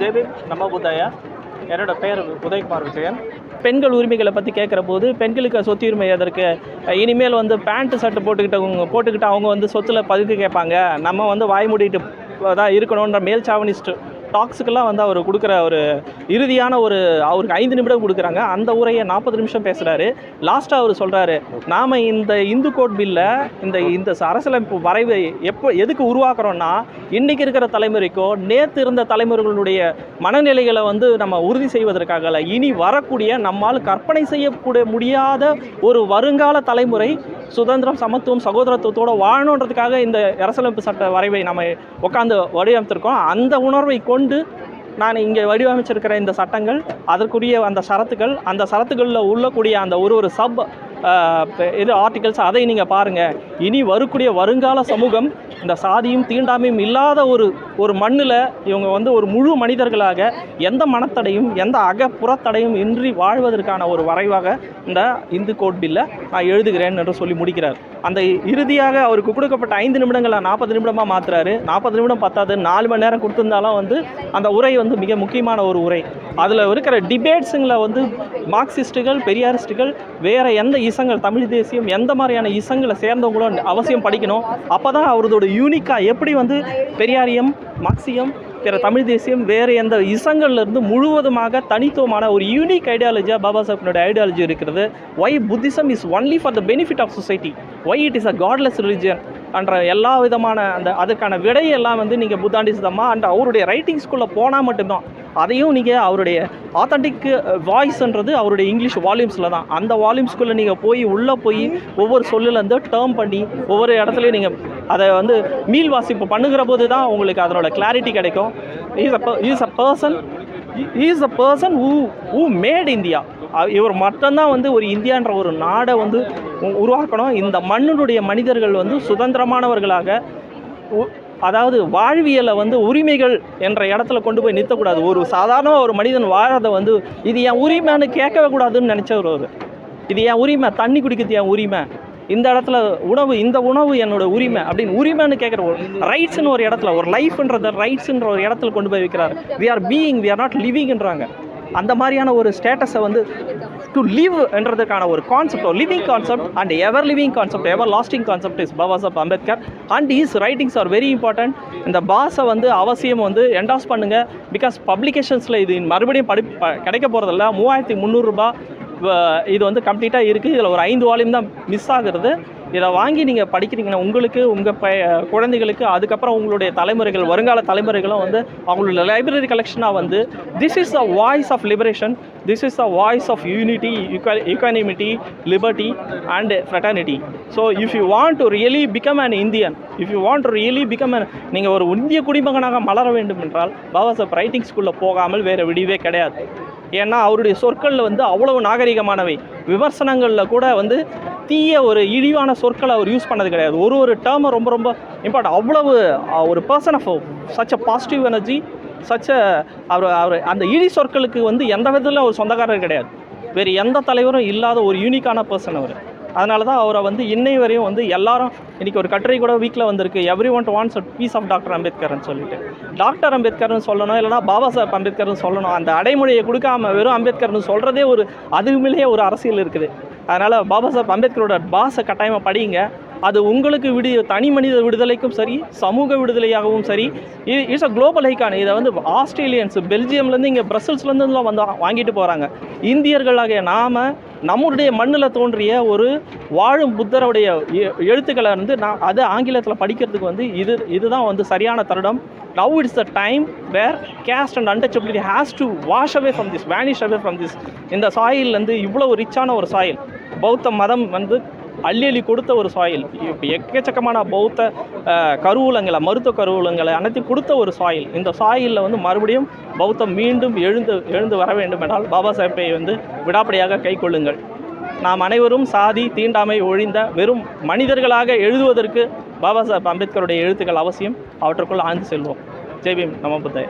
JP நம்ம புத்தாயா என்னோட பெயர் உதயகுமார் விஜயன். பெண்கள் உரிமைகளை பற்றி கேட்குற போது பெண்களுக்கு சொத்து உரிமை எதற்கு? இனிமேல் வந்து பேண்ட் ஷர்ட் போட்டுக்கிட்டவங்க போட்டுக்கிட்டு அவங்க வந்து சொத்தில் பதுக்கு கேட்பாங்க. நம்ம வந்து வாய் மூடிட்டு தான் இருக்கணுன்ற மேல் சாவனிஸ்ட் டாக்ஸுக்கெல்லாம் வந்து அவர் கொடுக்குற ஒரு இறுதியான ஒரு அவருக்கு ஐந்து நிமிடம் கொடுக்குறாங்க. அந்த உரையை நாற்பது நிமிஷம் பேசுகிறாரு லாஸ்ட்டாக அவர் சொல்கிறாரு நாம் இந்த இந்து கோட் பில்லை இந்த இந்த அரசியலமைப்பு வரைவை எப்போ எதுக்கு உருவாக்குறோன்னா இன்றைக்கி இருக்கிற தலைமுறைக்கோ நேற்று இருந்த தலைமுறைகளுடைய மனநிலைகளை வந்து நம்ம உறுதி செய்வதற்காக இனி வரக்கூடிய நம்மால் கற்பனை செய்யக்கூட முடியாத ஒரு வருங்கால தலைமுறை சுதந்திரம் சமத்துவம் சகோதரத்துவத்தோடு வாழணுன்றதுக்காக இந்த அரசியலமைப்பு சட்ட வரைவை நம்ம உட்காந்து வடிவமைத்திருக்கோம். அந்த உணர்வை கொண்டு நான் இங்கே வடிவமைச்சிருக்கிற இந்த சட்டங்கள் அதற்குரிய அந்த சரத்துக்கள் அந்த சரத்துக்களில் உள்ளக்கூடிய அந்த ஒரு ஒரு சப் இது ஆர்டிகல்ஸ் அதை நீங்கள் பாருங்கள் இனி வரக்கூடிய வருங்கால சமூகம் இந்த சாதியும் தீண்டாமையும் இல்லாத ஒரு ஒரு மண்ணில் இவங்க வந்து ஒரு முழு மனிதர்களாக எந்த மனத்தடையும் எந்த அகப்புறத்தடையும் இன்றி வாழ்வதற்கான ஒரு வரைவாக இந்த இந்து கோட் பில்லை நான் எழுதுகிறேன் என்று சொல்லி முடிக்கிறார். அந்த இறுதியாக அவருக்கு கொடுக்கப்பட்ட ஐந்து நிமிடங்களை நாற்பது நிமிடமாக மாற்றுறாரு நாற்பது நிமிடம் பத்தாது நாலு மணி நேரம் கொடுத்துருந்தாலும் வந்து அந்த உரை வந்து மிக முக்கியமான ஒரு உரை. அதில் இருக்கிற டிபேட்ஸுங்களை வந்து மார்க்சிஸ்ட்டுகள் பெரியாரிஸ்ட்டுகள் வேறு எந்த இசங்கள் தமிழ் தேசியம் எந்த மாதிரியான இசங்களை சேர்ந்தவங்களும் அவசியம் படிக்கணும். அப்போ தான் அவரதோட யூனிக்காக எப்படி வந்து பெரியாரியம் மார்க்சியம் பிற தமிழ் தேசியம் வேறு எந்த இசங்கள்லேருந்து முழுவதுமாக தனித்துவமான ஒரு யூனிக் ஐடியாலஜியாக பாபா சாஹிப்னுடைய ஐடியாலஜி இருக்கிறது. Why Buddhism is only for the benefit of society why it is a godless religion அன்ற எல்லா விதமான அந்த அதுக்கான விடையெல்லாம் வந்து நீங்கள் புத்தாண்டிசமா அண்ட் அவருடைய ரைட்டிங்ஸ்குள்ளே போனால் மட்டும்தான். அதையும் நீங்கள் அவருடைய ஆத்தன்டிக் வாய்ஸ்ன்றது அவருடைய இங்கிலீஷ் வால்யூம்ஸில் தான். அந்த வால்யூம்ஸ்குள்ளே நீங்கள் போய் உள்ளே போய் ஒவ்வொரு சொல்லுலேருந்து டேர்ம் பண்ணி ஒவ்வொரு இடத்துலையும் நீங்கள் அதை வந்து மீள் வாசிப்பு பண்ணுகிற போது தான் உங்களுக்கு அதனோட கிளாரிட்டி கிடைக்கும். Is a is a person is a person who who made India இவர் மட்டும்தான் வந்து ஒரு இந்தியான்ற ஒரு நாடை வந்து உருவாக்கணும். இந்த மண்ணினுடைய மனிதர்கள் வந்து சுதந்திரமானவர்களாக உ- அதாவது வாழ்வியலை வந்து உரிமைகள் என்ற இடத்துல கொண்டு போய் நிறுத்தக்கூடாது ஒரு சாதாரண ஒரு மனிதன் வாழறதை வந்து இது என் உரிமைன்னு கேட்கவே கூடாதுன்னு நினச்சவர் அவர். இது என் உரிமை தண்ணி குடிக்கிறது என் உரிமை. இந்த இடத்துல உணவு இந்த உணவு என்னோட உரிமை அப்படின்னு உரிமைன்னு கேட்குற ஒரு ரைட்ஸ்னு ஒரு இடத்துல ஒரு லைஃப்ன்றத ரைட்ஸ்ன்ற ஒரு இடத்துல கொண்டு போய் வைக்கிறார். We are being we are not லிவிங்ன்றாங்க அந்த மாதிரியான ஒரு ஸ்டேட்டஸை வந்து டு லிவ் என்றதுக்கான ஒரு கான்செப்ட் ஒரு living concept and ever living concept ever lasting concept is Baba Sahab Ambedkar and his writings are very important இந்த பாஸை வந்து அவசியம் வந்து என்டாஸ் பண்ணுங்கள் பிகாஸ் பப்ளிகேஷன்ஸில் இது மறுபடியும் படி கிடைக்க போகிறதில்ல மூவாயிரத்தி முந்நூறுரூபா இது வந்து கம்ப்ளீட்டாக இருக்குது இதில் ஒரு ஐந்து வால்யூம் தான் மிஸ் ஆகுறது. இதை வாங்கி நீங்கள் படிக்கிறீங்கன்னா உங்களுக்கு உங்கள் ப குழந்தைகளுக்கு அதுக்கப்புறம் உங்களுடைய தலைமுறைகள் வருங்கால தலைமுறைகளும் வந்து அவங்களோட லைப்ரரி கலெக்ஷனாக வந்து this is a voice of liberation this is a voice of unity equanimity liberty and fraternity so if you want to really become an Indian if you want to really become an நீங்கள் ஒரு இந்திய குடிமகனாக மலர வேண்டும் என்றால் Baba Sahab writing ஸ்கூலில் போகாமல் வேறு விடிவே கிடையாது. ஏன்னா அவருடைய சொற்களில் வந்து அவ்வளவு நாகரிகமானவை. விமர்சனங்களில் கூட வந்து தீய ஒரு இழிவான சொற்களை அவர் யூஸ் பண்ணது கிடையாது. ஒரு ஒரு டேர்மை ரொம்ப ரொம்ப இம்பார்ட்டன் அவ்வளவு ஒரு person of such a positive energy such அவர் அவர் அந்த இழி சொற்களுக்கு வந்து எந்த விதத்தில் அவர் சொந்தக்காரர் கிடையாது. வேறு எந்த தலைவரும் இல்லாத ஒரு யூனிக்கான பர்சன் அவர். அதனால தான் அவரை வந்து இன்னை வரையும் வந்து எல்லாரும் இன்றைக்கி ஒரு கட்டுரை கூட வீக்கில் வந்திருக்கு. Everyone wants a piece of doctor அம்பேத்கர்னு சொல்லிட்டு. டாக்டர் அம்பேத்கர்னு சொல்லணும் இல்லைனா பாபா சாஹேப் அம்பேத்கர்னு சொல்லணும். அந்த அடைமொழியை கொடுக்காம வெறும் அம்பேத்கர்னு சொல்கிறதே ஒரு அதுக்குமேலேயே ஒரு அரசியல் இருக்குது. அதனால் பாபா சாஹேப் அம்பேத்கரோட பாஸை கட்டாயமாக படிங்க அது உங்களுக்கு விடு தனி மனித விடுதலைக்கும் சரி சமூக விடுதலையாகவும் சரி. இட்ஸ் அ குளோபல் ஐக்கான் இதை வந்து ஆஸ்திரேலியன்ஸ் பெல்ஜியம்லேருந்து இங்கே பிரசல்ஸ்லேருந்து வந்து வாங்கிட்டு போகிறாங்க இந்தியர்களாகிய நாம் நம்முடைய மண்ணில் தோன்றிய ஒரு வாழும் புத்தருடைய எ- எழுத்துக்களை வந்து நான் அது ஆங்கிலத்தில் படிக்கிறதுக்கு வந்து இது இதுதான் வந்து சரியான தருணம் now it's the time where caste and untouchability has to wash away from this vanish away from this இந்த சாயில்லேருந்து இவ்வளோ ரிச்சான ஒரு சாயில் பௌத்த மதம் வந்து அள்ளி அள்ளி கொடுத்த ஒரு சாயில். இப்போ எக்கச்சக்கமான பௌத்த கருவூலங்களை மருத்துவ கருவூலங்களை அனைத்தையும் கொடுத்த ஒரு சாயில். இந்த சாயிலில் வந்து மறுபடியும் பௌத்தம் மீண்டும் எழுந்து எழுந்து வர வேண்டும் என்றால் பாபா சாஹேப்பை வந்து விடாப்படியாக கை கொள்ளுங்கள். நாம் அனைவரும் சாதி தீண்டாமை ஒழிந்த வெறும் மனிதர்களாக எழுதுவதற்கு பாபா சாஹேப் அம்பேத்கருடைய எழுத்துக்கள் அவசியம். அவற்றுக்குள் ஆழ்ந்து செல்வோம். ஜெய்பீம் நம புத்தாய.